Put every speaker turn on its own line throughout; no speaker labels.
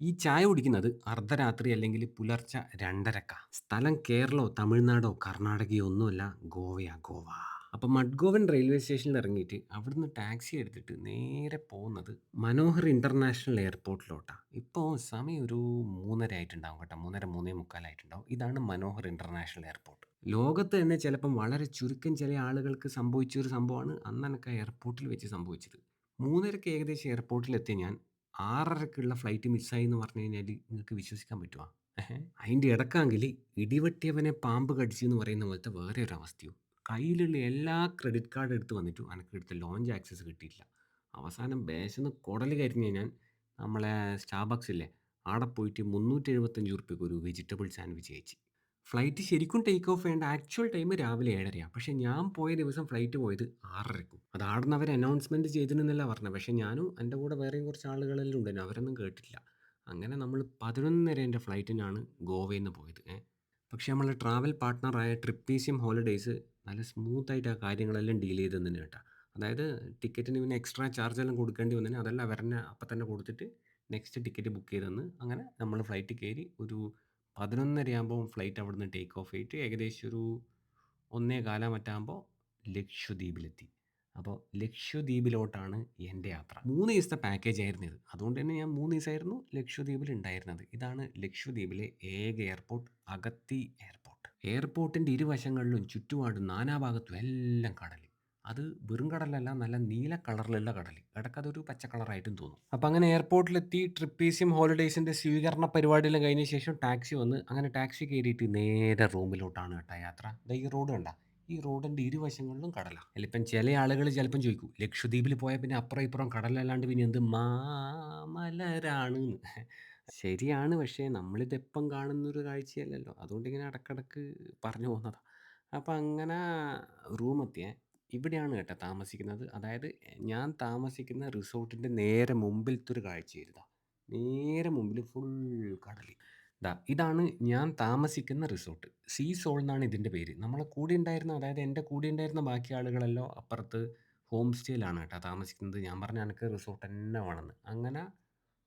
ഈ ചായ കുടിക്കുന്നത് അർദ്ധരാത്രി അല്ലെങ്കിൽ പുലർച്ച രണ്ടരക്ക സ്ഥലം കേരളോ തമിഴ്നാടോ കർണാടകയോ ഒന്നുമല്ല ഗോവയാ ഗോവ. അപ്പം മഡ്ഗോവൻ റെയിൽവേ സ്റ്റേഷനിൽ ഇറങ്ങിയിട്ട് അവിടുന്ന് ടാക്സി എടുത്തിട്ട് നേരെ പോകുന്നത് മനോഹർ ഇന്റർനാഷണൽ എയർപോർട്ടിലോട്ടാ. ഇപ്പോൾ സമയം ഒരു 3:30 ആയിട്ടുണ്ടാവും കേട്ടോ. മൂന്നര മൂന്നേ മുക്കാലായിട്ടുണ്ടാവും ഇതാണ് മനോഹർ ഇന്റർനാഷണൽ എയർപോർട്ട്. ലോകത്ത് തന്നെ ചിലപ്പം വളരെ ചുരുക്കം ചില ആളുകൾക്ക് സംഭവിച്ച ഒരു സംഭവമാണ് അന്ന് എയർപോർട്ടിൽ വെച്ച് സംഭവിച്ചത്. 3:30ക്ക് ഏകദേശം എയർപോർട്ടിലെത്തിയ ഞാൻ 6:30ക്കുള്ള ഫ്ലൈറ്റ് മിസ്സായി എന്ന് പറഞ്ഞു കഴിഞ്ഞാൽ നിങ്ങൾക്ക് വിശ്വസിക്കാൻ പറ്റുമോ? അതിന്റെ ഇടക്കാങ്കിൽ ഇടിവെട്ടിയവനെ പാമ്പ് കടിച്ചു എന്ന് പറയുന്ന പോലത്തെ വേറെ ഒരു അവസ്ഥയും. കയ്യിലുള്ള എല്ലാ ക്രെഡിറ്റ് കാർഡ് എടുത്ത് വന്നിട്ടു വന്നിട്ടും എനിക്കെടുത്ത ലോഞ്ച് ആക്സസ് കിട്ടിയില്ല അവസാനം ബേശന്ന് കുടൽ കരിഞ്ഞ് ഞാൻ നമ്മളെ സ്റ്റാർബക്സ് ഇല്ലേ ആടെ പോയിട്ട് 375 എഴുപത്തഞ്ച് ഒരു വെജിറ്റബിൾ സാൻഡ്വിച്ച് കഴിച്ച്. ഫ്ലൈറ്റ് ശരിക്കും ടേക്ക് ഓഫ് ചെയ്യേണ്ട ആക്ച്വൽ ടൈം രാവിലെ 7:30 പക്ഷേ ഞാൻ പോയ ദിവസം ഫ്ലൈറ്റ് പോയത് 6:30ക്കും. അത് ആടുന്ന് അവർ അനൗൺസ്മെന്റ് ചെയ്തിരുന്നില്ല പറഞ്ഞത്. പക്ഷേ ഞാനും എന്റെ കൂടെ വേറെയും കുറച്ച് ആളുകളെല്ലാം ഉണ്ടായിരുന്നു. അവരൊന്നും കേട്ടില്ല അങ്ങനെ നമ്മൾ 11:30ന്റെ ഫ്ലൈറ്റിനാണ് ഗോവയിൽ നിന്ന് പോയത്. പക്ഷേ നമ്മളെ ട്രാവൽ പാർട്ട്ണറായ ട്രിപ്പീസിയം ഹോളിഡേയ്സ് നല്ല സ്മൂത്തായിട്ട് ആ കാര്യങ്ങളെല്ലാം ഡീൽ ചെയ്ത് തന്നെ കേട്ടോ. അതായത് ടിക്കറ്റിന് പിന്നെ എക്സ്ട്രാ ചാർജ് എല്ലാം കൊടുക്കേണ്ടി വന്നതിന് അതെല്ലാം അവരെന്നെ അപ്പം തന്നെ കൊടുത്തിട്ട് നെക്സ്റ്റ് ടിക്കറ്റ് ബുക്ക് ചെയ്തെന്ന് അങ്ങനെ നമ്മൾ ഫ്ലൈറ്റ് കയറി ഒരു 11:30 ആകുമ്പോൾ ഫ്ലൈറ്റ് അവിടുന്ന് ടേക്ക് ഓഫ് ആയിട്ട് ഏകദേശം ഒരു 1:15 മറ്റാകുമ്പോൾ ലക്ഷദ്വീപിലെത്തി. അപ്പോൾ ലക്ഷദ്വീപിലോട്ടാണ് എന്റെ യാത്ര. മൂന്ന് ദിവസത്തെ പാക്കേജ് ആയിരുന്നു ഇത്. അതുകൊണ്ട് തന്നെ ഞാൻ മൂന്ന് ദിവസമായിരുന്നു ലക്ഷദ്വീപിൽ ഉണ്ടായിരുന്നത്. ഇതാണ് ലക്ഷദ്വീപിലെ ഏക എയർപോർട്ട് അഗത്തി എയർപോർട്ട്. എയർപോർട്ടിന്റെ ഇരുവശങ്ങളിലും ചുറ്റുപാടും നാനാഭാഗത്തും എല്ലാം കടൽ. അത് വെറും കടലല്ല നല്ല നീല കളറിലുള്ള കടൽ. ഇടയ്ക്ക് അതൊരു പച്ച കളറായിട്ടും തോന്നും. അപ്പം അങ്ങനെ എയർപോർട്ടിലെത്തി ട്രിപ്പീസിയം ഹോളിഡേയ്സിന്റെ സ്വീകരണ പരിപാടിയെല്ലാം കഴിഞ്ഞ ശേഷം ടാക്സി വന്ന് അങ്ങനെ ടാക്സി കയറിയിട്ട് നേരെ റൂമിലോട്ടാണ് കേട്ടോ യാത്ര. ഈ റോഡ് കണ്ട ഈ റോഡിന്റെ ഇരുവശങ്ങളിലും കടലാണ് അല്ലിപ്പം ചില ആളുകൾ ചിലപ്പം ചോദിക്കും ലക്ഷദ്വീപിൽ പോയാൽ പിന്നെ അപ്പുറം ഇപ്പുറം കടലല്ലാണ്ട് പിന്നെ എന്ത് മാമലരാണ് ശരിയാണ്. പക്ഷേ നമ്മളിതെപ്പം കാണുന്നൊരു കാഴ്ചയല്ലല്ലോ. അതുകൊണ്ട് ഇങ്ങനെ ഇടക്കിടക്ക് പറഞ്ഞു പോകുന്നതാണ് അപ്പം അങ്ങനെ റൂമെത്തിയേ. ഇവിടെയാണ് കേട്ടോ താമസിക്കുന്നത്. അതായത് ഞാൻ താമസിക്കുന്ന റിസോർട്ടിന്റെ നേരെ മുമ്പിലത്തെ ഒരു കാഴ്ച ഇതാ. നേരെ മുമ്പിൽ ഫുൾ കടൽ. ദാ ഇതാണ് ഞാൻ താമസിക്കുന്ന റിസോർട്ട്. സീ സോൾ എന്നാണ് ഇതിന്റെ പേര്. നമ്മളെ കൂടെ ഉണ്ടായിരുന്ന അതായത് എന്റെ കൂടെ ഉണ്ടായിരുന്ന ബാക്കി ആളുകളെല്ലാം അപ്പുറത്ത് ഹോം സ്റ്റേയിലാണ് കേട്ടോ താമസിക്കുന്നത്. ഞാൻ പറഞ്ഞ എനിക്ക് റിസോർട്ട് തന്നെ വേണമെന്ന്. അങ്ങനെ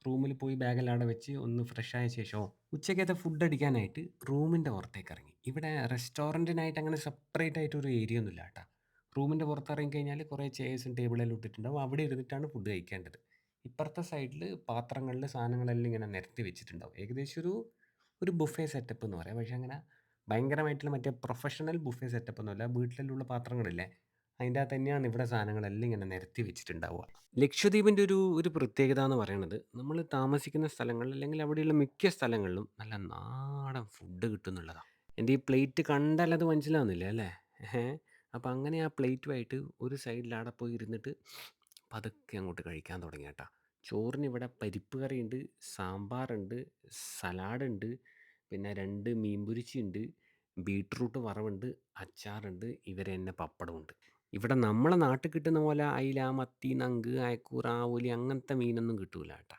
റൂമിൽ പോയി ബാഗെല്ലാം അവിടെ വെച്ച് ഒന്ന് ഫ്രഷ് ആയ ശേഷം ഉച്ചക്കത്തെ ഫുഡ് അടിക്കാനായിട്ട് റൂമിന്റെ പുറത്തേക്ക് ഇറങ്ങി. ഇവിടെ റെസ്റ്റോറന്റിനായിട്ട് അങ്ങനെ സെപ്പറേറ്റ് ആയിട്ട് ഒരു ഏരിയ ഒന്നുമില്ല കേട്ടോ. റൂമിന്റെ പുറത്തിറങ്ങി കഴിഞ്ഞാൽ കുറേ ചെയേഴ്സും ടേബിളെല്ലാം ഇട്ടിട്ടുണ്ടാവും. അവിടെ ഇരുന്നിട്ടാണ് ഫുഡ് കഴിക്കേണ്ടത്. ഇപ്പുറത്തെ സൈഡിൽ പാത്രങ്ങളിൽ സാധനങ്ങളെല്ലാം ഇങ്ങനെ നിരത്തി വെച്ചിട്ടുണ്ടാവും. ഏകദേശം ഒരു ഒരു ബുഫേ സെറ്റപ്പ് എന്ന് പറയാം. പക്ഷേ അങ്ങനെ ഭയങ്കരമായിട്ടുള്ള മറ്റേ പ്രൊഫഷണൽ ബുഫേ സെറ്റപ്പ് ഒന്നുമല്ല. വീട്ടിലുള്ള പാത്രങ്ങളില്ലേ അതിന്റെ അകത്ത് തന്നെയാണ് ഇവിടെ സാധനങ്ങളെല്ലാം ഇങ്ങനെ നിരത്തി വെച്ചിട്ടുണ്ടാവുക. ലക്ഷദ്വീപിന്റെ ഒരു ഒരു പ്രത്യേകത എന്ന് പറയുന്നത് നമ്മൾ താമസിക്കുന്ന സ്ഥലങ്ങളിൽ അല്ലെങ്കിൽ അവിടെയുള്ള മിക്ക സ്ഥലങ്ങളിലും നല്ല നാടൻ ഫുഡ് കിട്ടുന്നുള്ളതാണ് എന്റെ ഈ പ്ലേറ്റ് കണ്ടാൽ അത് മനസ്സിലാവുന്നില്ല അല്ലേ? അപ്പം അങ്ങനെ ആ പ്ലേറ്റുമായിട്ട് ഒരു സൈഡിൽ അവിടെ പോയി ഇരുന്നിട്ട് പതുക്കെ അങ്ങോട്ട് കഴിക്കാൻ തുടങ്ങി കേട്ടോ. ചോറിന് ഇവിടെ പരിപ്പ് കറിയുണ്ട്, സാമ്പാറുണ്ട്, സലാഡുണ്ട്, പിന്നെ രണ്ട് മീൻ ബീട്രൂട്ട് വറവുണ്ട്, അച്ചാറുണ്ട്, ഇവരെ തന്നെ പപ്പടമുണ്ട്. ഇവിടെ നമ്മളെ നാട്ടിൽ കിട്ടുന്ന പോലെ അയില, മത്തി, നങ്ക്, അയക്കൂർ ആവോലി അങ്ങനത്തെ മീനൊന്നും കിട്ടൂല കേട്ടോ.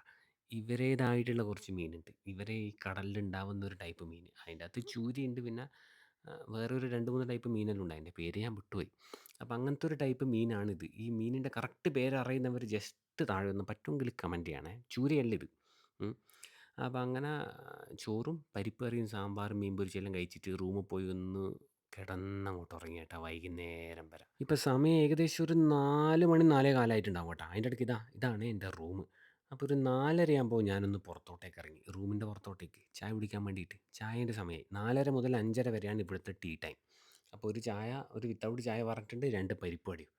ഇവരേതായിട്ടുള്ള കുറച്ച് മീനുണ്ട്. ഇവരെ ഈ കടലിൽ ഉണ്ടാവുന്ന ഒരു ടൈപ്പ് മീൻ. അതിന്റെ അകത്ത് ചൂരയുണ്ട് പിന്നെ വേറൊരു 2, 3 ടൈപ്പ് മീനെല്ലാം ഉണ്ട്. അതിന്റെ പേര് ഞാൻ വിട്ടുപോയി. അപ്പോൾ അങ്ങനത്തെ ഒരു ടൈപ്പ് മീനാണിത്. ഈ മീനിന്റെ കറക്റ്റ് പേര് അറിയുന്നവർ ജസ്റ്റ് താഴെ ഒന്ന് പറ്റുമെങ്കിൽ കമന്റ് ചെയ്യണേ. ചൂരയല്ല ഇത്. ഉം. അപ്പം അങ്ങനെ ചോറും പരിപ്പ് കറിയും സാമ്പാറും മീൻ പൊരിച്ചതെല്ലാം കഴിച്ചിട്ട് റൂമിൽ പോയി ഒന്ന് കിടന്നങ്ങോട്ട് ഉറങ്ങി കേട്ടോ വൈകുന്നേരം വരെ. ഇപ്പം സമയം ഏകദേശം ഒരു 4 മണി 4:15 ആയിട്ടുണ്ടാവും കേട്ടോ. അതിന്റെ ഇടയ്ക്ക് ഇതാ ഇതാണ് എന്റെ റൂം. അപ്പോൾ ഒരു 4:30 ആകുമ്പോൾ ഞാനൊന്ന് പുറത്തോട്ടേക്ക് ഇറങ്ങി. റൂമിന്റെ പുറത്തോട്ടേക്ക് ചായ കുടിക്കാൻ വേണ്ടിയിട്ട്. ചായേന്റെ സമയമായി. നാലര മുതൽ അഞ്ചര വരെയാണ് ഇവിടുത്തെ ടീ ടൈം. അപ്പോൾ ഒരു ചായ ഒരു വിത്തൗട്ട് ചായ പറഞ്ഞിട്ടുണ്ട്. രണ്ട് പരിപ്പ് വടയും.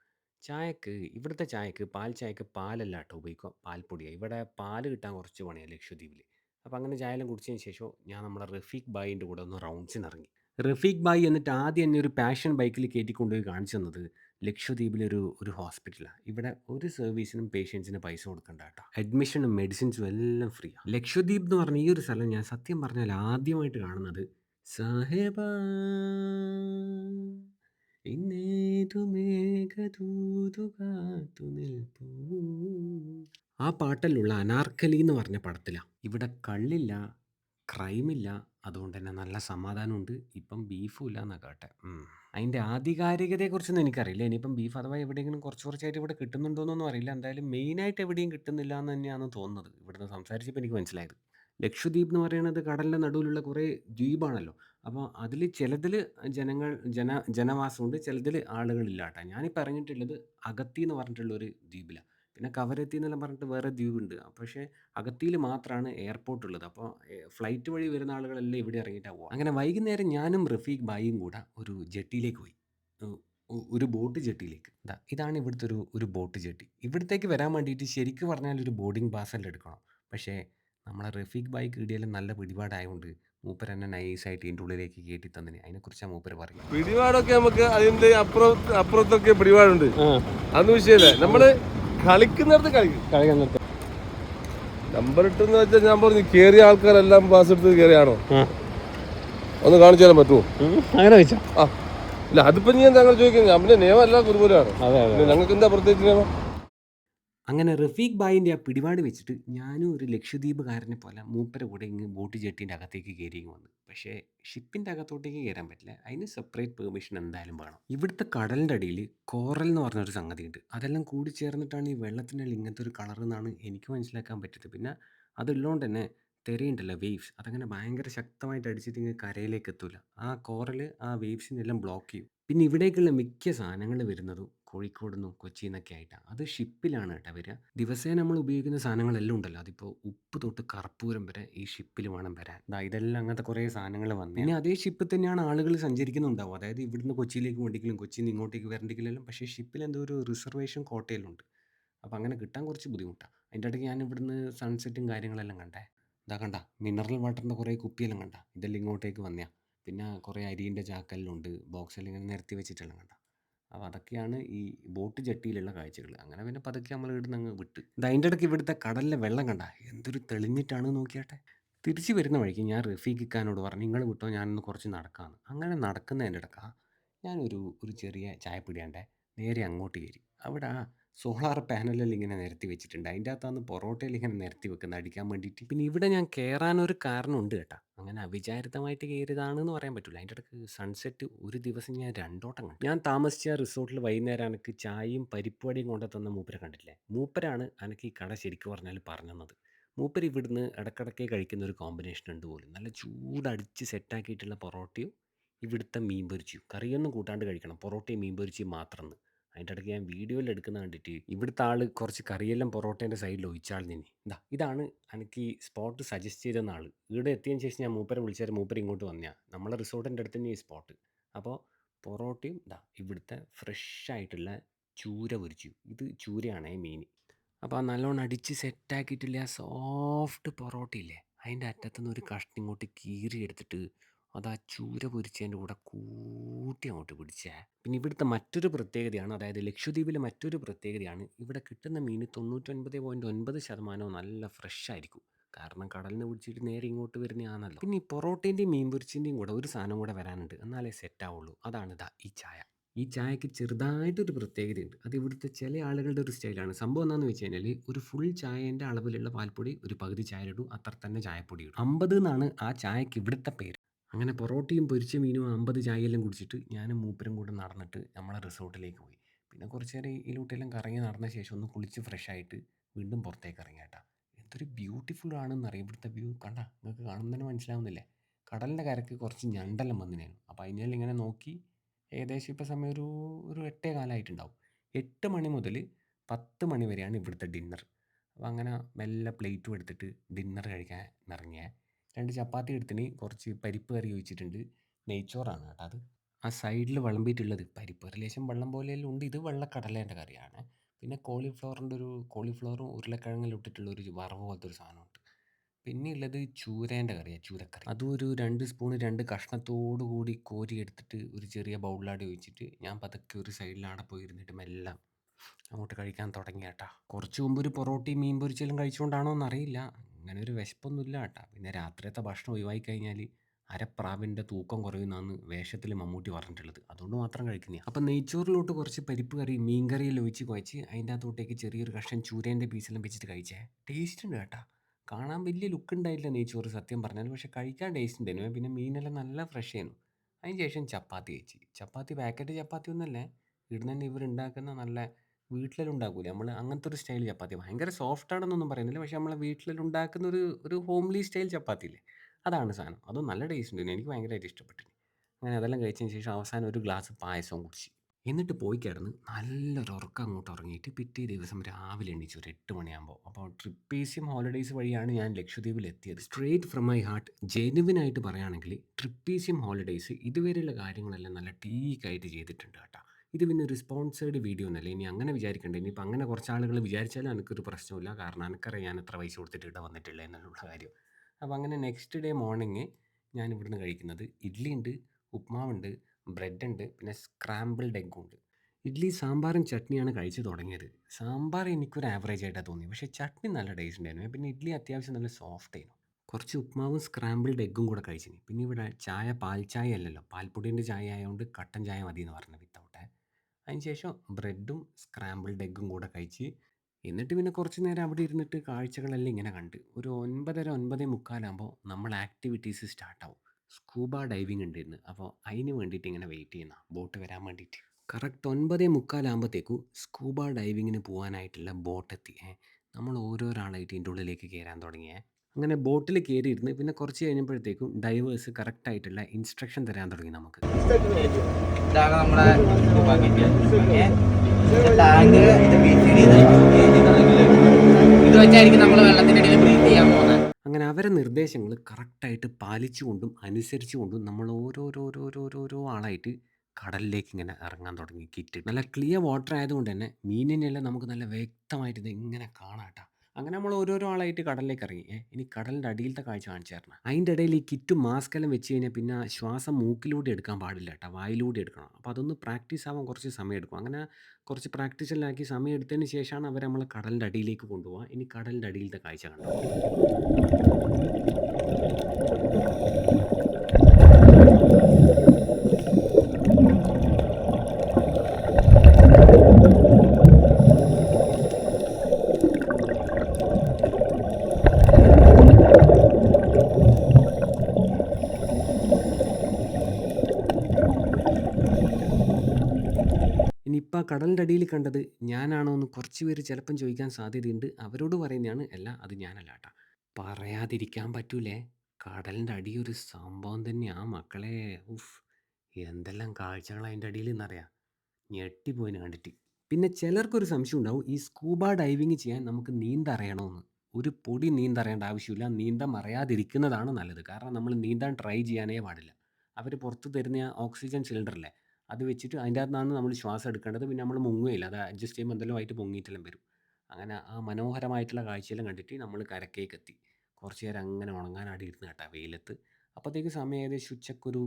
ചായക്ക് ഇവിടുത്തെ ചായക്ക് പാൽ ചായക്ക് പാലല്ല കേട്ടോ ഉപയോഗിക്കുക. പാൽപ്പൊടിയാണ്. ഇവിടെ പാൽ കിട്ടാൻ കുറച്ച് പണിയാണ് ലക്ഷദ്വീപിൽ. അപ്പോൾ അങ്ങനെ ചായയെല്ലാം കുടിച്ചതിന് ശേഷം ഞാൻ നമ്മുടെ റഫീഖ് ബായിന്റെ കൂടെ ഒന്ന് റൗണ്ട്സിന് ഇറങ്ങി. റഫീഖ് ബായി എന്നിട്ട് ആദ്യം എന്നെ ഒരു പാഷൻ ബൈക്കിൽ കയറ്റിക്കൊണ്ടുപോയി കാണിച്ചു തന്നത് ലക്ഷദ്വീപിലെ ഒരു ഹോസ്പിറ്റലാണ്. ഇവിടെ ഒരു സർവീസിനും പേഷ്യൻസിന് പൈസ കൊടുക്കണ്ട കേട്ടോ. അഡ്മിഷനും മെഡിസിൻസും എല്ലാം ഫ്രീ ആണ് ലക്ഷദ്വീപ് എന്ന് പറഞ്ഞ ഈ ഒരു സ്ഥലം ഞാൻ സത്യം പറഞ്ഞാൽ ആദ്യമായിട്ട് കാണുന്നത് സാഹേബ ആ പാട്ടിലുള്ള അനാർക്കലി എന്ന് പറഞ്ഞ പടത്തിലാണ് ഇവിടെ കള്ളില്ല, ക്രൈമില്ല, അതുകൊണ്ട് തന്നെ നല്ല സമാധാനമുണ്ട്. ഇപ്പം ബീഫും ഇല്ല എന്നാ കേട്ടെ. അതിന്റെ ആധികാരികതയെക്കുറിച്ചൊന്നും എനിക്കറിയില്ല. ഇനിയിപ്പം ബീഫ് അഥവാ എവിടെയെങ്കിലും കുറച്ച് കുറച്ചായിട്ട് ഇവിടെ കിട്ടുന്നുണ്ടോ എന്നൊന്നും അറിയില്ല. എന്തായാലും മെയിനായിട്ട് എവിടെയും കിട്ടുന്നില്ല എന്ന് തന്നെയാണ് തോന്നുന്നത്. ഇവിടുന്ന് സംസാരിച്ചപ്പോൾ എനിക്ക് മനസ്സിലായത്. ലക്ഷദ്വീപ് എന്ന് പറയുന്നത് കടലിന്റെ നടുവിലുള്ള കുറേ ദ്വീപാണല്ലോ. അപ്പോൾ അതിൽ ചിലതിൽ ജനങ്ങൾ ജന ജനവാസമുണ്ട് ചിലതിൽ ആളുകളില്ല കേട്ടോ. ഞാനിപ്പോൾ ഇറങ്ങിയിട്ടുള്ളത് അഗത്തി എന്ന് പറഞ്ഞിട്ടുള്ള ഒരു ദ്വീപിലാണ്. പിന്നെ കവരത്തി എന്നെല്ലാം പറഞ്ഞിട്ട് വേറെ ദ്വീപുണ്ട്. പക്ഷേ അകത്തിയിൽ മാത്രമാണ് എയർപോർട്ട് ഉള്ളത്. അപ്പോൾ ഫ്ലൈറ്റ് വഴി വരുന്ന ആളുകളെല്ലാം ഇവിടെ ഇറങ്ങിയിട്ടാണ് പോകുക. അങ്ങനെ വൈകുന്നേരം ഞാനും റഫീഖ് ബായിയും കൂടെ ഒരു ജെട്ടിയിലേക്ക് പോയി. ഒരു ബോട്ട് ജെട്ടിയിലേക്ക്. എന്താ ഇതാണ് ഇവിടുത്തെ ഒരു ഒരു ബോട്ട് ജെട്ടി. ഇവിടത്തേക്ക് വരാൻ വേണ്ടിയിട്ട് ശരിക്കും പറഞ്ഞാൽ ഒരു ബോർഡിംഗ് പാസ് എല്ലാം എടുക്കണം. പക്ഷേ നമ്മളെ റഫീഖ് ബായി കീടിയെല്ലാം നല്ല പിടിപാടായതുകൊണ്ട് മൂപ്പർ എന്നെ നൈസായിട്ട് ഇതിന്റെ ഉള്ളിലേക്ക് കയറ്റി തന്നിന്. അതിനെക്കുറിച്ചാണ് മൂപ്പര് പറയും
പിടിപാടൊക്കെ നമുക്ക് അതിന്റെ അപ്പുറം അപ്പുറത്തൊക്കെ പിടിപാടുണ്ട് അന്ന് വിഷയമല്ല നമ്മൾ കളിക്കുന്നിടത്ത് കളിക്കും
കളി. നിർത്തി
നമ്പർ ഇട്ടെന്ന് വെച്ചാൽ ഞാൻ പറഞ്ഞു കേറിയ ആൾക്കാരെല്ലാം പാസ് എടുത്ത് കയറിയാണോ ഒന്ന് കാണിച്ചു തരാൻ പറ്റുമോ?
അങ്ങനെ വെച്ചോ.
ആ. ഇല്ല അതിപ്പോ ഞാൻ താങ്കൾ ചോദിക്കുന്നത് നമ്മുടെ നിയമം എല്ലാം പിന്നെ ഞങ്ങൾക്ക് എന്താ പ്രത്യേകിച്ച് നിയമം?
അങ്ങനെ റഫീഖ് ബായിന്റെ ആ പിടിപാട് വെച്ചിട്ട് ഞാനും ഒരു ലക്ഷദ്വീപുകാരനെ പോലെ മൂപ്പരെ കൂടെ ഇങ്ങ് ബോട്ട് ജെട്ടിന്റെ അകത്തേക്ക് കയറി വന്നു. പക്ഷേ ഷിപ്പിന്റെ അകത്തോട്ടേക്ക് കയറാൻ പറ്റില്ല. അതിന് സെപ്പറേറ്റ് പെർമിഷൻ എന്തായാലും വേണം. ഇവിടുത്തെ കടലിന്റെ അടിയിൽ കോറൽ എന്ന് പറഞ്ഞൊരു സംഗതി ഉണ്ട് അതെല്ലാം കൂടി ചേർന്നിട്ടാണ് ഈ വെള്ളത്തിന്റെ ഇങ്ങനത്തെ ഒരു കളർ എന്നാണ് എനിക്ക് മനസ്സിലാക്കാൻ പറ്റിയത്. പിന്നെ അതുള്ളതുകൊണ്ട് തന്നെ തിരയുണ്ടല്ലോ വേവ്സ് അതങ്ങനെ ഭയങ്കര ശക്തമായിട്ട് അടിച്ചിട്ട് ഇങ്ങനെ കരയിലേക്ക് എത്തൂല. ആ കോറൽ ആ വേവ്സിനെല്ലാം ബ്ലോക്ക് ചെയ്യും. പിന്നെ ഇവിടേക്കുള്ള മിക്ക സാധനങ്ങൾ വരുന്നതും കോഴിക്കോട് നിന്നും കൊച്ചിയിൽ നിന്നൊക്കെ ആയിട്ടാണ് അത് ഷിപ്പിലാണ് കേട്ടോ വരിക ദിവസേന നമ്മൾ ഉപയോഗിക്കുന്ന സാധനങ്ങളെല്ലാം ഉണ്ടല്ലോ. അതിപ്പോൾ ഉപ്പ് തൊട്ട് കർപ്പൂരം വരെ ഈ ഷിപ്പിൽ വേണം വരാൻ. ദാ ഇതെല്ലാം അങ്ങനത്തെ കുറേ സാധനങ്ങൾ വന്നു. ഇനി അതേ ഷിപ്പ് തന്നെയാണ് ആളുകൾ സഞ്ചരിക്കുന്നുണ്ടാവും അതായത് ഇവിടുന്ന് കൊച്ചിയിലേക്ക് വേണ്ടിക്കലും കൊച്ചിയിൽ നിന്ന് ഇങ്ങോട്ടേക്ക് വരണ്ടെങ്കിലും പക്ഷേ ഷിപ്പിൽ എന്തോ ഒരു റിസർവേഷൻ കോട്ടയിലുണ്ട്. അപ്പോൾ അങ്ങനെ കിട്ടാൻ കുറച്ച് ബുദ്ധിമുട്ടാണ് അതിന്റെ ഇടയ്ക്ക് ഞാൻ ഇവിടുന്ന് സൺസെറ്റും കാര്യങ്ങളെല്ലാം കണ്ടേ. ഇതാ കണ്ട മിനറൽ വാട്ടറിന്റെ കുറേ കുപ്പിയെല്ലാം കണ്ട. ഇതെല്ലാം ഇങ്ങോട്ടേക്ക് വന്നയാ. പിന്നെ കുറേ അരിന്റെ ചാക്കെല്ലാം ഉണ്ട് ബോക്സെല്ലാം ഇങ്ങനെ നിരത്തി വെച്ചിട്ടെല്ലാം കണ്ട. അപ്പോൾ അതൊക്കെയാണ് ഈ ബോട്ട് ജെട്ടിയിലുള്ള കാഴ്ചകൾ അങ്ങനെ പിന്നെ പതുക്കെ നമ്മൾ ഇവിടുന്ന് അങ്ങ് വിട്ട്. അതിന്റെ ഇടയ്ക്ക് ഇവിടുത്തെ കടലിലെ വെള്ളം കണ്ട എന്തൊരു തെളിഞ്ഞിട്ടാണ് നോക്കിയാട്ടെ. തിരിച്ച് വരുന്ന വഴിക്ക് ഞാൻ റഫീഖ് ഖാനോട് പറഞ്ഞു നിങ്ങൾ വിട്ടോ ഞാനൊന്ന് കുറച്ച് നടക്കാമെന്ന് അങ്ങനെ നടക്കുന്നതിന്റെ ഇടക്ക ഞാനൊരു ഒരു ചെറിയ ചായപ്പിടിയാണ്ടേ നേരെ അങ്ങോട്ട് കയറി. അവിടെ ആ സോളാർ പാനലിൽ ഇങ്ങനെ നിരത്തി വെച്ചിട്ടുണ്ട്. അതിന്റെ അകത്താണ് പൊറോട്ടയിൽ ഇങ്ങനെ നിരത്തി വെക്കുന്നത് അടിക്കാൻ വേണ്ടിയിട്ട്. പിന്നെ ഇവിടെ ഞാൻ കയറാനൊരു കാരണമുണ്ട് കേട്ടോ. അങ്ങനെ അവിചാരിതമായിട്ട് കയറിയതാണെന്ന് പറയാൻ പറ്റില്ല അതിന്റെ ഇടയ്ക്ക് സൺസെറ്റ് ഒരു ദിവസം ഞാൻ രണ്ടോട്ടം കണ്ടു. ഞാൻ താമസിച്ച റിസോർട്ടിൽ വൈകുന്നേരം എനിക്ക് ചായയും പരിപ്പുവടിയും കൊണ്ടു തന്ന മൂപ്പരെ കണ്ടില്ലേ മൂപ്പരാണ് എനിക്ക് ഈ കട ശരിക്കും പറഞ്ഞാൽ പറഞ്ഞത് മൂപ്പര് ഇവിടുന്ന് ഇടക്കിടയ്ക്ക് കഴിക്കുന്ന ഒരു കോമ്പിനേഷൻ ഉണ്ട് പോലും. നല്ല ചൂടടിച്ച് സെറ്റാക്കിയിട്ടുള്ള പൊറോട്ടയും ഇവിടുത്തെ മീൻ കറിയൊന്നും കൂട്ടാണ്ട് കഴിക്കണം. പൊറോട്ടയും മീൻ മാത്രം അതിന്റെ ഇടയ്ക്ക് ഞാൻ വീഡിയോയിൽ എടുക്കുന്ന കണ്ടിട്ട് ഇവിടുത്തെ ആൾ കുറച്ച് കറിയെല്ലാം പൊറോട്ടേന്റെ സൈഡിൽ ഒഴിച്ചാൾ നിന്നി ഇതാ ഇതാണ് എനിക്ക് ഈ സ്പോട്ട് സജസ്റ്റ് ചെയ്തെന്ന ആൾ ഇവിടെ എത്തിയതിന് ശേഷം ഞാൻ മൂപ്പരെ വിളിച്ചാൽ മൂപ്പര് ഇങ്ങോട്ട് വന്നതാണ് നമ്മളെ റിസോർട്ടിന്റെ അടുത്ത് തന്നെ ഈ സ്പോട്ട് അപ്പോൾ പൊറോട്ടയും ഇതാ ഇവിടുത്തെ ഫ്രഷ് ആയിട്ടുള്ള ചൂര പൊരിച്ചു. ഇത് ചൂരയാണ് മീൻ അപ്പോൾ ആ നല്ലോണം അടിച്ച് സെറ്റാക്കിയിട്ടില്ല സോഫ്റ്റ് പൊറോട്ടയില്ലേ? അതിന്റെ അറ്റത്തുനിന്ന് ഒരു കഷ്ണം ഇങ്ങോട്ട് കീറി എടുത്തിട്ട് അത് ആ ചൂര പൊരിച്ചതിന്റെ കൂടെ കൂട്ടി അങ്ങോട്ട് പിടിച്ചേ. പിന്നെ ഇവിടുത്തെ മറ്റൊരു പ്രത്യേകതയാണ് അതായത് ലക്ഷദ്വീപിലെ മറ്റൊരു പ്രത്യേകതയാണ് ഇവിടെ കിട്ടുന്ന മീൻ തൊണ്ണൂറ്റൊൻപത് പോയിന്റ് ഒൻപത് ശതമാനവും നല്ല ഫ്രഷ് ആയിരിക്കും കാരണം കടലിന് പിടിച്ചിട്ട് നേരെ ഇങ്ങോട്ട് വരുന്നതാണല്ലോ പിന്നെ ഈ പൊറോട്ടേന്റെയും മീൻ പൊരിച്ചിന്റെയും കൂടെ ഒരു സാധനം കൂടെ വരാനുണ്ട്. എന്നാലേ സെറ്റ് ആവുള്ളൂ അതാണ് ഇതാ ഈ ചായ. ഈ ചായക്ക് ചെറുതായിട്ടൊരു പ്രത്യേകതയുണ്ട്. അത് ഇവിടുത്തെ ചില ആളുകളുടെ ഒരു സ്റ്റൈലാണ്. സംഭവം എന്താണെന്ന് വെച്ച് കഴിഞ്ഞാൽ ഒരു ഫുൾ ചായേന്റെ അളവിലുള്ള പാൽപ്പൊടി ഒരു പകുതി ചായ ഇടും അത്ര തന്നെ ചായപ്പൊടി ഇടും അമ്പത് എന്നാണ് ആ ചായക്ക് ഇവിടുത്തെ പേര്. അങ്ങനെ പൊറോട്ടയും പൊരിച്ച മീനും അമ്പത് ചായയെല്ലാം കുടിച്ചിട്ട് ഞാനും മൂപ്പരും കൂടെ നടന്നിട്ട് നമ്മളെ റിസോർട്ടിലേക്ക് പോയി. പിന്നെ കുറച്ച് നേരം ഈ ലൂട്ടെല്ലാം കറങ്ങി നടന്ന ശേഷം ഒന്ന് കുളിച്ച് ഫ്രഷ് ആയിട്ട് വീണ്ടും പുറത്തേക്ക് ഇറങ്ങി കേട്ടാ. എന്തൊരു ബ്യൂട്ടിഫുൾ ആണെന്ന് അറിയാം. ഇവിടുത്തെ വ്യൂ കണ്ട നിങ്ങൾക്ക് കാണുമ്പോൾ തന്നെ മനസ്സിലാവുന്നില്ലേ? കടലിന്റെ കരക്ക് കുറച്ച് ഞണ്ടെല്ലാം വന്നിനായിരുന്നു അപ്പോൾ അതിനെല്ലാം ഇങ്ങനെ നോക്കി ഏകദേശം ഇപ്പോൾ സമയം ഒരു ഒരു എട്ടേ കാലമായിട്ടുണ്ടാവും എട്ട് മണി മുതൽ പത്ത് മണി വരെയാണ് ഇവിടുത്തെ ഡിന്നർ അപ്പോൾ അങ്ങനെ മെല്ലെ പ്ലേറ്റും എടുത്തിട്ട് ഡിന്നർ കഴിക്കാൻ ഇറങ്ങിയ. രണ്ട് ചപ്പാത്തി എടുത്തിന് കുറച്ച് പരിപ്പ് കറി ഒഴിച്ചിട്ടുണ്ട്. നെയ്ച്ചോറാണ് കേട്ടോ അത്. ആ സൈഡിൽ വിളമ്പിയിട്ടുള്ളത് പരിപ്പ് ലേശം വെള്ളം പോലെയെല്ലാം ഉണ്ട്. ഇത് വെള്ളക്കടലേന്റെ കറിയാണ്. പിന്നെ കോളിഫ്ലവറിന്റെ ഒരു കോളിഫ്ലവറും ഉരുളക്കിഴങ്ങിലും ഇട്ടിട്ടുള്ള ഒരു വറവ് പോലത്തെ ഒരു സാധനമുണ്ട്. പിന്നെ ഉള്ളത് ചൂരേന്റെ കറിയാണ് ചൂരക്കറി. അതും ഒരു രണ്ട് സ്പൂൺ രണ്ട് കഷ്ണത്തോടു കൂടി കോരി എടുത്തിട്ട് ഒരു ചെറിയ ബൗളിലാടി ഒഴിച്ചിട്ട് ഞാൻ പതുക്കെ ഒരു സൈഡിലാണ് അവിടെ പോയി ഇരുന്നിട്ട് മെല്ലെ അങ്ങോട്ട് കഴിക്കാൻ തുടങ്ങി കേട്ടാ കുറച്ച് മുമ്പ് ഒരു പൊറോട്ടയും മീൻ പൊരിച്ചെല്ലാം കഴിച്ചുകൊണ്ടാണോ എന്നറിയില്ല അങ്ങനെ ഒരു വിശപ്പൊന്നുമില്ല കേട്ടാ പിന്നെ രാത്രിയത്തെ ഭക്ഷണം ഒഴിവായി കഴിഞ്ഞാൽ അരപ്രാവിന്റെ തൂക്കം കുറയുന്നതാണ് വേഷത്തിൽ മമ്മൂട്ടി പറഞ്ഞിട്ടുള്ളത്. അതുകൊണ്ട് മാത്രം കഴിക്കുന്നേ. അപ്പം നെയ്ച്ചോറിലോട്ട് കുറച്ച് പരിപ്പ് കറി മീൻ കറിയിൽ ഒഴിച്ച് കുഴച്ച് അതിന്റെ അകത്തോട്ടേക്ക് ചെറിയൊരു കഷ്ണം ചൂരേന്റെ പീസെല്ലാം വെച്ചിട്ട് കഴിച്ചേ. ടേസ്റ്റ് ഉണ്ട് കേട്ടാ. കാണാൻ വലിയ ലുക്ക് ഉണ്ടായില്ല നെയ്ച്ചോറ് സത്യം പറഞ്ഞാൽ പക്ഷേ കഴിക്കാൻ ടേസ്റ്റ് ഉണ്ടായിരുന്നു പിന്നെ മീനെല്ലാം നല്ല ഫ്രഷ് ആയിരുന്നു. അതിന് ശേഷം ചപ്പാത്തി കഴിച്ച്. ചപ്പാത്തി പാക്കറ്റ് ചപ്പാത്തി ഒന്നല്ലേ ഇവിടുന്ന് തന്നെ ഇവർ ഉണ്ടാക്കുന്ന നല്ല വീട്ടിലെല്ലാം ഉണ്ടാക്കൂലേ നമ്മൾ അങ്ങനത്തെ ഒരു സ്റ്റൈൽ ചപ്പാത്തി. ഭയങ്കര സോഫ്റ്റ് ആണെന്നൊന്നും പറയുന്നില്ല. പക്ഷെ നമ്മൾ വീട്ടിലെല്ലാം ഉണ്ടാക്കുന്ന ഒരു ഒരു ഹോംലി സ്റ്റൈൽ ചപ്പാത്തി ഇല്ലേ അതാണ് സാധനം. അതും നല്ല ടേസ്റ്റ് ഉണ്ട്. എനിക്ക് ഭയങ്കരമായിട്ട് ഇഷ്ടപ്പെട്ടു അങ്ങനെ അതെല്ലാം കഴിച്ചതിന് ശേഷം അവസാനം ഒരു ഗ്ലാസ് പായസം കുടിച്ച്. എന്നിട്ട് പോയി കിടന്ന് നല്ലൊരു ഉറക്കം അങ്ങോട്ട് ഉറങ്ങിയിട്ട് പിറ്റേ ദിവസം രാവിലെ എണീച്ചു ഒരു എട്ട് മണിയാകുമ്പോൾ അപ്പോൾ ട്രിപ്പീസിയം ഹോളിഡേയ്സ് വഴിയാണ് ഞാൻ ലക്ഷദ്വീപിൽ എത്തിയത് straight from my heart genuine ആയിട്ട് പറയുകയാണെങ്കിൽ ട്രിപ്പീസിയം ഹോളിഡേയ്സ് ഇതുവരെയുള്ള കാര്യങ്ങളെല്ലാം നല്ല ടീക്കായിട്ട് ചെയ്തിട്ടുണ്ട് കേട്ടോ. ഇത് പിന്നെ ഒരു സ്പോൺസേഡ് വീഡിയോ ഒന്നല്ല ഇനി അങ്ങനെ വിചാരിക്കണ്ട. ഇനിയിപ്പോൾ അങ്ങനെ കുറച്ച് ആളുകൾ വിചാരിച്ചാലും എനിക്കൊരു പ്രശ്നമില്ല കാരണം എനിക്കറിയാം ഞാൻ എത്ര പൈസ കൊടുത്തിട്ട് ഇവിടെ വന്നിട്ടില്ല എന്നുള്ള കാര്യം. അപ്പോൾ അങ്ങനെ നെക്സ്റ്റ് ഡേ മോർണിംഗ് ഞാൻ ഇവിടുന്ന് കഴിക്കുന്നത് ഇഡ്ഡലി ഉണ്ട് ഉപ്മാവുണ്ട് ബ്രെഡ് ഉണ്ട് പിന്നെ സ്ക്രാമ്പിൾഡ് എഗ്ഗും ഉണ്ട്. ഇഡ്ഡലി സാമ്പാറും ചട്നിയാണ് കഴിച്ച് തുടങ്ങിയത്. സാമ്പാർ എനിക്കൊരു ആവറേജ് ആയിട്ടാണ് തോന്നി. പക്ഷേ ചട്നി നല്ല ടേസ്റ്റ് ഉണ്ടായിരുന്നു. പിന്നെ ഇഡ്ഡലി അത്യാവശ്യം നല്ല സോഫ്റ്റ് ആയിരുന്നു. കുറച്ച് ഉപ്മാവും സ്ക്രാമ്പിൾഡ് എഗ്ഗും കൂടെ കഴിച്ചിന്. പിന്നെ ഇവിടെ ചായ പാൽ ചായ അല്ലല്ലോ. പാൽപ്പൊടിന്റെ ചായ ആയതുകൊണ്ട് കട്ടൻ ചായ മതി എന്ന് പറഞ്ഞു വിത്തൗട്ട് അതിന് ശേഷം ബ്രെഡും സ്ക്രാമ്പിൾഡ് എഗ്ഗും കൂടെ കഴിച്ച് എന്നിട്ട് പിന്നെ കുറച്ച് നേരം അവിടെ ഇരുന്നിട്ട് കാഴ്ചകളെല്ലാം ഇങ്ങനെ കണ്ട്. ഒരു ഒൻപതര ഒൻപതേ മുക്കാലാകുമ്പോൾ നമ്മൾ ആക്ടിവിറ്റീസ് സ്റ്റാർട്ടാവും സ്കൂബ ഡൈവിംഗ് ഉണ്ടായിരുന്നു. അപ്പോൾ അതിന് വേണ്ടിയിട്ട് ഇങ്ങനെ വെയിറ്റ് ചെയ്യുന്ന ബോട്ട് വരാൻ വേണ്ടിയിട്ട്. കറക്റ്റ് ഒൻപതേ മുക്കാലാകുമ്പോഴത്തേക്കും സ്കൂബ ഡൈവിങ്ങിന് പോകാനായിട്ടുള്ള ബോട്ട് എത്തി. നമ്മൾ ഓരോരാളായിട്ട് ഇതിന്റെ ഉള്ളിലേക്ക് കയറാൻ തുടങ്ങിയേ അങ്ങനെ ബോട്ടിൽ കയറിയിരുന്ന് പിന്നെ കുറച്ച് കഴിഞ്ഞപ്പോഴത്തേക്കും ഡൈവേഴ്സ് കറക്റ്റായിട്ടുള്ള ഇൻസ്ട്രക്ഷൻ തരാൻ തുടങ്ങി നമുക്ക്.
ഇതാണ് നമ്മുടെ ടാങ്ക് ഇത് വെച്ചായിരിക്കും നമ്മൾ ബ്രീത്ത് ചെയ്യാൻ പോകുന്നത്.
അങ്ങനെ അവരെ നിർദ്ദേശങ്ങൾ കറക്റ്റായിട്ട് പാലിച്ചുകൊണ്ടും അനുസരിച്ചുകൊണ്ടും നമ്മൾ ഓരോരോരോരോരോ ആളായിട്ട് കടലിലേക്ക് ഇങ്ങനെ ഇറങ്ങാൻ തുടങ്ങി. കിറ്റ്. നല്ല ക്ലിയർ വാട്ടർ ആയതുകൊണ്ട് തന്നെ മീനിനെല്ലാം നമുക്ക് നല്ല വ്യക്തമായിട്ട് ഇത് ഇങ്ങനെ കാണാം ട്ടാ. അങ്ങനെ നമ്മൾ ഓരോരോ ആളായിട്ട് കടലിലേക്ക് ഇറങ്ങി. ഏ, ഇനി കടലിന്റെ അടിയിലത്തെ കാഴ്ച കാണിച്ചു തരണം. അതിന്റെ ഇടയിൽ ഈ കിറ്റും മാസ്ക് എല്ലാം വെച്ച് കഴിഞ്ഞാൽ പിന്നെ ശ്വാസം മൂക്കിലൂടെ എടുക്കാൻ പാടില്ല കേട്ടോ. വായിലൂടെ എടുക്കണം. അപ്പോൾ അതൊന്ന് പ്രാക്ടീസ് ആവാൻ കുറച്ച് സമയം എടുക്കും. അങ്ങനെ കുറച്ച് പ്രാക്ടീസ് എല്ലാം ആക്കി സമയം എടുത്തതിന് ശേഷമാണ് അവർ നമ്മളെ കടലിന്റെ അടിയിലേക്ക് കൊണ്ടുപോകുക ഇനി കടലിന്റെ അടിയിലത്തെ കാഴ്ച കണ്ടോ ഇനിയിപ്പോൾ ആ കടലിന്റെ അടിയിൽ കണ്ടത് ഞാനാണോ എന്ന് കുറച്ച് പേര് ചിലപ്പം ചോദിക്കാൻ സാധ്യതയുണ്ട്. അവരോട് പറയുന്നതാണ് അല്ല അത് ഞാനല്ല കേട്ടോ പറയാതിരിക്കാൻ പറ്റൂലേ. കടലിന്റെ അടി ഒരു സംഭവം തന്നെയാ മക്കളെ. ഉഫ് എന്തെല്ലാം കാഴ്ചകളാണ് അതിന്റെ അടിയിൽ എന്നറിയാം ഞെട്ടിപ്പോയിന് കണ്ടിട്ട്. പിന്നെ ചിലർക്കൊരു സംശയം ഉണ്ടാവും ഈ സ്കൂബ ഡൈവിങ് ചെയ്യാൻ നമുക്ക് നീന്തറിയണമെന്ന് ഒരു പൊടി നീന്തറിയേണ്ട ആവശ്യമില്ല. നീന്തം അറിയാതിരിക്കുന്നതാണ് നല്ലത്. കാരണം നമ്മൾ നീന്താൻ ട്രൈ ചെയ്യാനേ പാടില്ല. അവർ പുറത്ത് തരുന്ന ആ ഓക്സിജൻ സിലിണ്ടറില്ലേ അത് വെച്ചിട്ട് അതിന്റെ അകത്തുനിന്നാണ് നമ്മൾ ശ്വാസം എടുക്കേണ്ടത്. പിന്നെ നമ്മൾ മുങ്ങുകയില്ല. അത് അഡ്ജസ്റ്റ് ചെയ്യുമ്പോൾ എന്തെല്ലാം ആയിട്ട് പൊങ്ങിയിട്ടെല്ലാം വരും. അങ്ങനെ ആ മനോഹരമായിട്ടുള്ള കാഴ്ചയെല്ലാം കണ്ടിട്ട് നമ്മൾ കരക്കേക്ക് എത്തി കുറച്ച് നേരം അങ്ങനെ ഉണങ്ങാൻ അവിടെ ഇരുന്ന് കേട്ടോ വെയിലത്ത്. അപ്പോഴത്തേക്ക് സമയം ഏകദേശം ഉച്ചക്കൊരു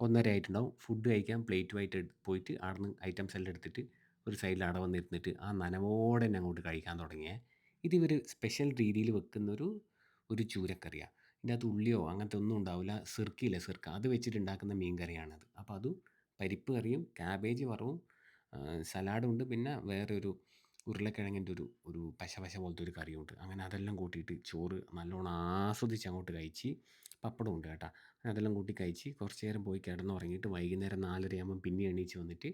ഒന്നര ആയിട്ടുണ്ടാവും. ഫുഡ് കഴിക്കാൻ പ്ലേറ്റുമായിട്ട് പോയിട്ട് നിന്ന് ഐറ്റംസ് എല്ലാം എടുത്തിട്ട് ഒരു സൈഡിൽ അവിടെ വന്നിരുന്നിട്ട് ആ നനവോടെ തന്നെ അങ്ങോട്ട് കഴിക്കാൻ തുടങ്ങിയേ. ഇത് ഇവർ സ്പെഷ്യൽ രീതിയിൽ വെക്കുന്ന ഒരു ഒരു ചൂരക്കറിയാണ് ഇതിന്റെ അകത്ത് ഉള്ളിയോ അങ്ങനത്തെ ഒന്നും ഉണ്ടാവില്ല. സിർക്കിയില്ല സിർക്ക. അത് വെച്ചിട്ട് ഉണ്ടാക്കുന്ന മീൻ കറിയാണത് അപ്പോൾ അതും പരിപ്പ് കറിയും ക്യാബേജ് വറവും സലാഡും ഉണ്ട്. പിന്നെ വേറെ ഒരു ഉരുളക്കിഴങ്ങിന്റെ ഒരു ഒരു പശ പശ പോലത്തെ ഒരു കറിയുണ്ട് അങ്ങനെ അതെല്ലാം കൂട്ടിയിട്ട് ചോറ് നല്ലോണം ആസ്വദിച്ച് അങ്ങോട്ട് കഴിച്ച് പപ്പടം ഉണ്ട് കേട്ടോ. അതെല്ലാം കൂട്ടി കഴിച്ച് കുറച്ച് നേരം പോയി കിടന്നുറങ്ങിയിട്ട് വൈകുന്നേരം നാലരയാകുമ്പം പിന്നെ എണീച്ച് വന്നിട്ട്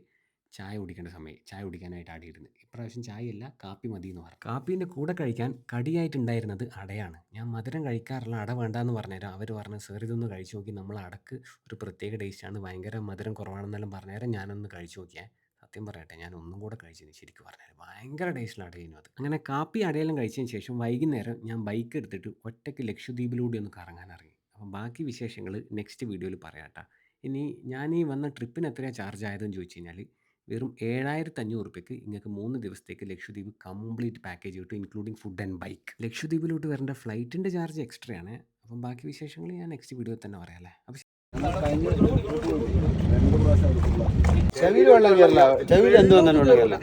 ചായ കുടിക്കേണ്ട സമയം ചായ കുടിക്കാനായിട്ട് ഇരുന്ന്. ഇപ്രാവശ്യം ചായയല്ല കാപ്പി മതി എന്ന് പറഞ്ഞു. കാപ്പീന്റെ കൂടെ കഴിക്കാൻ കടിയായിട്ടുണ്ടായിരുന്നത് അടയാണ്. ഞാൻ മധുരം കഴിക്കാറില്ല അട വേണ്ടാന്ന് പറഞ്ഞുതരാം അവർ പറഞ്ഞു സാർ ഇതൊന്ന് കഴിച്ചു നോക്കി. നമ്മൾ അടക്ക് ഒരു പ്രത്യേക ടേസ്റ്റാണ് ഭയങ്കര മധുരം കുറവാണെന്നെല്ലാം പറഞ്ഞുതരാം ഞാനൊന്ന് കഴിച്ചു നോക്കിയാൽ സത്യം പറയട്ടെ ഞാൻ ഒന്നും കൂടെ കഴിച്ചതിന് ശരിക്കും പറഞ്ഞാൽ ഭയങ്കര ടേസ്റ്റിൽ അടയിരുന്നു അത്. അങ്ങനെ കാപ്പി അടയെല്ലാം കഴിച്ചതിന് ശേഷം വൈകുന്നേരം ഞാൻ ബൈക്ക് എടുത്തിട്ട് ഒറ്റയ്ക്ക് ലക്ഷദ്വീപിലൂടെ ഒന്ന് കറങ്ങാൻ ഇറങ്ങി. അപ്പം ബാക്കി വിശേഷങ്ങൾ നെക്സ്റ്റ് വീഡിയോയിൽ പറയാട്ടാ. ഇനി ഞാൻ ഈ വന്ന ട്രിപ്പിന് എത്രയാണ് ചാർജ് ആയതെന്ന് ചോദിച്ചു കഴിഞ്ഞാൽ വെറും ഏഴായിരത്തി അഞ്ഞൂറ് റുപ്യക്ക് നിങ്ങൾക്ക് മൂന്ന് ദിവസത്തേക്ക് ലക്ഷദ്വീപ് കംപ്ലീറ്റ് പാക്കേജ് കിട്ടും ഇൻക്ലൂഡിംഗ് ഫുഡ് ആൻഡ് ബൈക്ക് ലക്ഷദ്വീപിലോട്ട് വരേണ്ട ഫ്ലൈറ്റിന്റെ ചാർജ് എക്സ്ട്രാ ആണ് അപ്പം ബാക്കി വിശേഷങ്ങൾ ഞാൻ നെക്സ്റ്റ് വീഡിയോ തന്നെ പറയാം അല്ലേ? അപ്പം
ചെവിയിൽ വെള്ളം കയറില്ല ചെവിയിൽ എന്ത് വന്നാലും വെള്ളം കയറില്ല